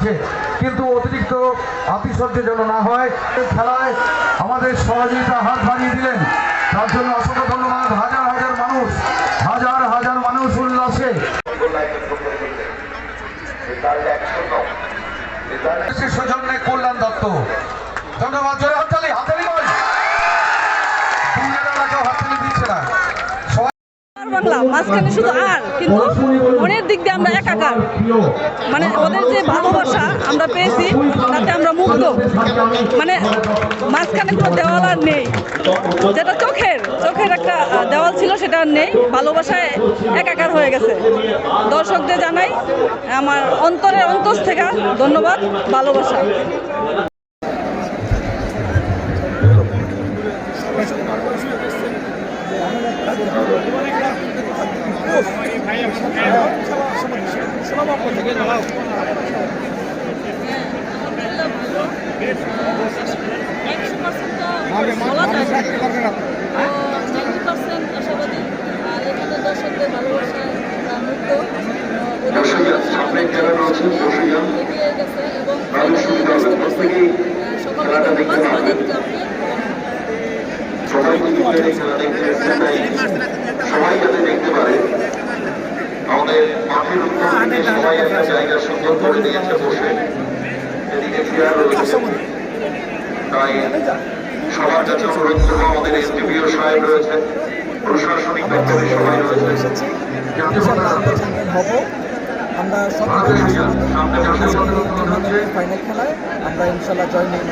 আছে কিন্তু অতিরিক্ত আতিশয্য যেন না হয় খেলায় আমাদের সহযোগিতা হাত বাড়িয়ে দিলেন। তার জন্য অসংখ্য ধন্যবাদ। হাজার হাজার মানুষ হাজার হাজার মানুষ উল্লাসে। সৌজন্যে কল্যাণ দত্ত। বাংলা মাঝখানে শুধু আর, কিন্তু মনের দিক দিয়ে আমরা একাকার। মানে ওদের যে ভালোবাসা আমরা পেয়েছি, তাতে আমরা মুগ্ধ। মানে মাঝখানে কোনো দেওয়াল আর নেই। যেটা চোখের চোখের একটা দেওয়াল ছিল, সেটা আর নেই। ভালোবাসায় একাকার হয়ে গেছে। দর্শকদের জানাই, আমার অন্তরের অন্তস থেকে ধন্যবাদ, ভালোবাসা। সবাই খেলা দেখতে এসেছে তাই সবাই যাতে দেখতে পারে আমাদের মাঠের উত্তর দিকে সবাই একটা সুন্দর করে দিয়েছে বসে এদিকে চেয়ার রয়েছে তাই সবার কাছে অনুরোধ করব আমাদের এসডিপিও সাহেব রয়েছে প্রশাসনিক দপ্তরে সবাই রয়েছে আমরা সকলের আশাবাদী ফাইনাল খেলায়। আমরা ইনশাল্লাহ জয় নিয়ে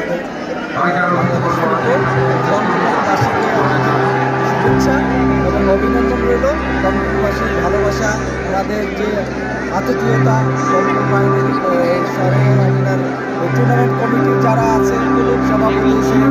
শুভেচ্ছা এবং অভিনন্দন রইল। রংপুরবাসীর ভালোবাসা, তাদের যে আতিথীয়তা রংপুর বাহিনীর আপনার টুর্নামেন্ট কমিটির যারা আছে সভাপতি সেক্রেটারি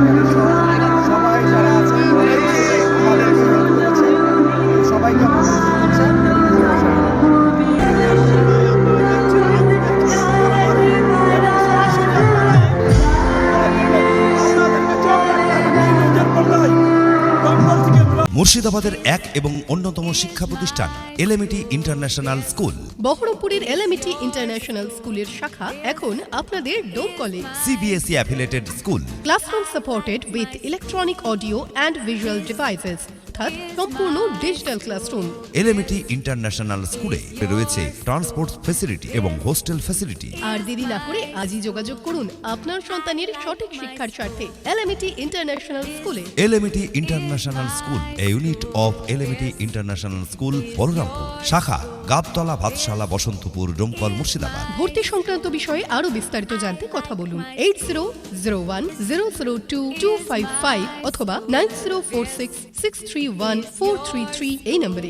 মুর্শিদাবাদের এক এবং অন্যতম শিক্ষা প্রতিষ্ঠান এলএমইটি ইন্টারন্যাশনাল স্কুল বহরমপুরের এলএমইটি ইন্টারন্যাশনাল স্কুলের শাখা এখন আপনাদের ডোম college CBSE affiliated school classroom supported with electronic audio and visual devices অর্থাৎ সম্পূর্ণ ডিজিটাল ক্লাসরুম এলএমটি ইন্টারন্যাশনাল স্কুলে রয়েছে ট্রান্সপোর্ট ফ্যাসিলিটি এবং হোস্টেল ফ্যাসিলিটি। আর দেরি না করে আজই যোগাযোগ করুন আপনার সন্তানের সঠিক শিক্ষার স্বার্থে এলএমটি ইন্টারন্যাশনাল স্কুলে। LMT international school a unit of LMT international school Balarampur শাখা গাবতলা, ভাতশালা, বসন্তপুর ডোমকল মুর্শিদাবাদ। ভর্তি সংক্রান্ত বিষয়ে আরও বিস্তারিত জানতে কথা বলুন eight zero zero one zero zero two two five five অথবা nine zero four six six three one four three three এই নম্বরে।